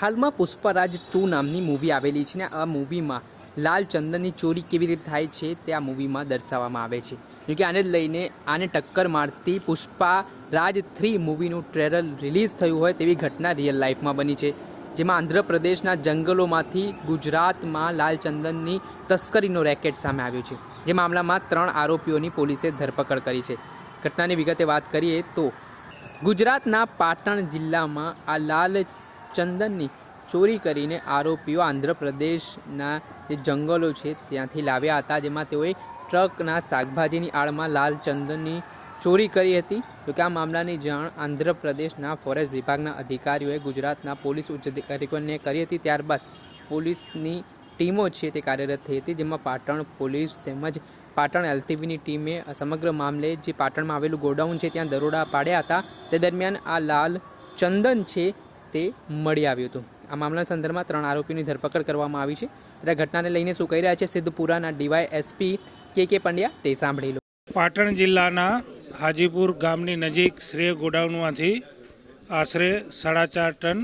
હાલમાં પુષ્પરાજ ટુ નામની મૂવી આવેલી છે ને આ મૂવીમાં લાલ ચંદનની ચોરી કેવી રીતે થાય છે તે આ મૂવીમાં દર્શાવવામાં આવે છે. જો કે આને લઈને આને ટક્કર મારતી પુષ્પા રાજ થ્રી મૂવીનું ટ્રેલર રિલીઝ થયું હોય તેવી ઘટના રિયલ લાઈફમાં બની છે. જેમાં આંધ્રપ્રદેશના જંગલોમાંથી ગુજરાતમાં લાલચંદનની તસ્કરીનો રેકેટ સામે આવ્યો છે. જે મામલામાં ત્રણ આરોપીઓની પોલીસે ધરપકડ કરી છે. ઘટનાની વિગતે વાત કરીએ તો ગુજરાતના પાટણ જિલ્લામાં આ લાલ ચંદનની ચોરી કરીને આરોપીઓ આંધ્રપ્રદેશના જે જંગલો છે ત્યાંથી લાવ્યા હતા, જેમાં તેઓએ ટ્રકના શાકભાજીની આડમાં લાલ ચંદનની ચોરી કરી હતી. જોકે આ મામલાની જાણ આંધ્રપ્રદેશના ફોરેસ્ટ વિભાગના અધિકારીઓએ ગુજરાતના પોલીસ ઉચ્ચ અધિકારીઓને કરી હતી. ત્યારબાદ પોલીસની ટીમો છે તે કાર્યરત થઈ હતી, જેમાં પાટણ પોલીસ તેમજ પાટણ એલટીબીની ટીમે સમગ્ર મામલે જે પાટણમાં આવેલું ગોડાઉન છે ત્યાં દરોડા પાડ્યા હતા. તે દરમિયાન આ લાલ ચંદન છે તે મળી આવ્યું હતું. આ મામલાના સંદર્ભમાં ત્રણ આરોપીની ધરપકડ કરવામાં આવી છે. ત્યારે ઘટનાને લઈને શું કહી રહ્યા છે સિદ્ધપુરાના ડીવાય એસપી કે કે પંડ્યા તે સાંભળી લો. પાટણ જિલ્લાના હાજીપુર ગામની નજીક શ્રેય ગોડાઉનમાંથી આશરે સાડા ચાર ટન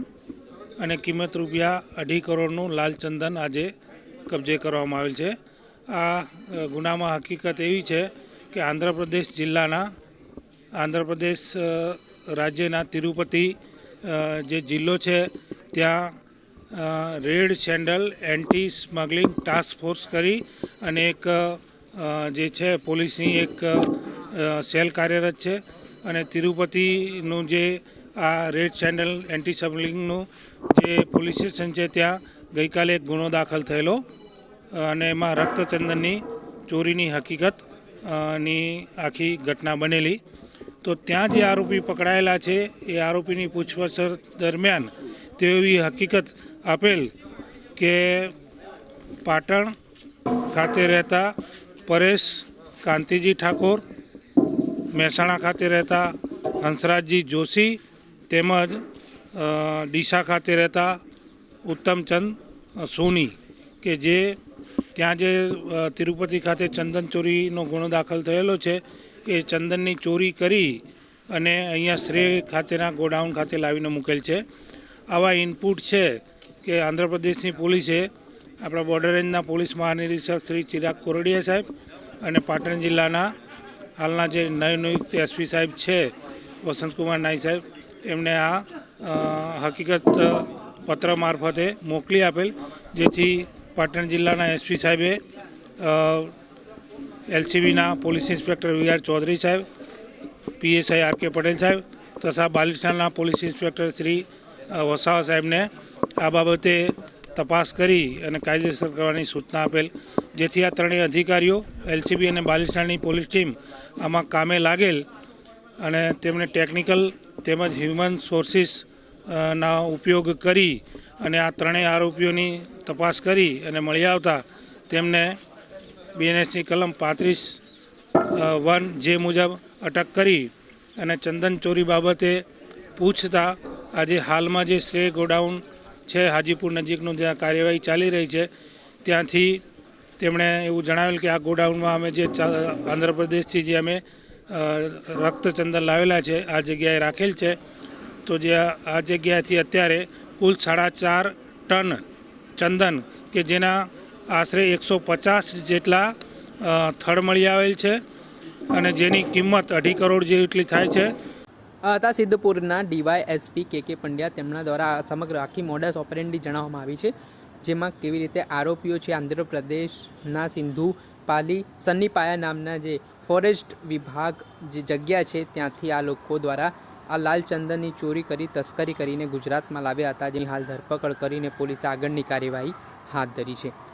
અને કિંમત રૂપિયા અઢી કરોડનું લાલચંદન આજે કબજે કરવામાં આવેલ છે. આ ગુનામાં હકીકત એવી છે કે આંધ્રપ્રદેશ જિલ્લાના, આંધ્રપ્રદેશ રાજ્યના તિરુપતિ જે જિલ્લો છે, ત્યાં red sandal anti smuggling task force કરી અને એક જે છે, પોલીસની એક સેલ કાર્યરત છે અને તિરુપતિનું જે આ રેડ સેન્ડલ એન્ટી સ્મગલિંગનું જે પોલીસ સ્ટેશન છે, ત્યાં ગઈકાલે એક ગુનો દાખલ થયેલો. અને એમાં રક્તચંદનની ચોરીની હકીકતની આખી ઘટના બનેલી. તો ત્યાં જે આરોપી પકડાયેલા છે, એ આરોપીની પૂછપરછ દરમિયાન તેવી હકીકત આપેલ કે પાટણ ખાતે રહેતા પરેશ કાંતિજી ઠાકોર, મહેસાણા ખાતે રહેતા હંસરાજજી જોશી તેમજ ડીસા ખાતે રહેતા ઉત્તમચંદ સોની કે જે ત્યાં જે તિરુપતિ ખાતે ચંદન ચોરીનો ગુનો દાખલ થયેલો છે એ ચંદનની ચોરી કરી અને અહીંયા શ્રેય ખાતેના ગોડાઉન ખાતે લાવીને મૂકેલ છે. આવા ઇનપુટ છે કે આંધ્રપ્રદેશની પોલીસે આપણા બોર્ડર રેન્જના પોલીસ મહાનિરીક્ષક શ્રી ચિરાગ કોરડિયા સાહેબ અને પાટણ જિલ્લાના હાલના જે નવનિયુક્ત એસપી સાહેબ છે, વસંતકુમાર નાઈ સાહેબ, એમને આ હકીકત પત્ર મારફતે મોકલી આપેલ, જેથી પાટણ જિલ્લાના એસપી સાહેબે એલસીબીના પોલીસ ઇન્સ્પેક્ટર વી ચૌધરી સાહેબ, પીએસઆઈ આર કે પટેલ સાહેબ તથા બાલિસ્ટાના પોલીસ ઇન્સ્પેક્ટર શ્રી વસાવા સાહેબને આ બાબતે તપાસ કરી અને કાયદેસર કરવાની સૂચના આપેલ. જેથી આ ત્રણેય અધિકારીઓ, એલસીબી અને બાલિસ્ટાની પોલીસ ટીમ આમાં કામે લાગેલ અને તેમને ટેકનિકલ તેમજ હ્યુમન સોર્સિસ ના ઉપયોગ કરી અને આ ત્રણેય આરોપીઓની તપાસ કરી અને મળી આવતા તેમને બીએનએસની કલમ પાંત્રીસ વન જે મુજબ અટક કરી અને ચંદન ચોરી બાબતે પૂછતા આજે હાલમાં જે શ્રેય ગોડાઉન છે, હાજીપુર નજીકનું જ્યાં કાર્યવાહી ચાલી રહી છે, ત્યાંથી તેમણે એવું જણાવેલ કે આ ગોડાઉનમાં અમે જે આંધ્રપ્રદેશથી જે અમે રક્તચંદન લાવેલા છે, આ જગ્યાએ રાખેલ છે, તો જે આ જગ્યાથી અત્યારે કુલ સાડા ચાર ટન ચંદન કે જેના આશરે એકસો પચાસ જેટલા થળ મળી આવેલ છે અને જેની કિંમત અઢી કરોડ જેટલી થાય છે. હતા સિદ્ધપુરના ડીવાય એસપી કે કે પંડ્યા તેમના દ્વારા સમગ્ર આખી મોડસ ઓપરેન્ડી જણાવવામાં આવી છે, જેમાં કેવી રીતે આરોપીઓ છે આંધ્રપ્રદેશના સિંધુ પાલી, સન્નીપાયા નામના જે ફોરેસ્ટ વિભાગ જે જગ્યા છે ત્યાંથી આ લોકો દ્વારા આ લાલચંદનની ચોરી કરી, તસ્કરી કરીને ગુજરાતમાં લાવ્યા હતા, જેની હાલ ધરપકડ કરીને પોલીસે આગળની કાર્યવાહી હાથ ધરી છે.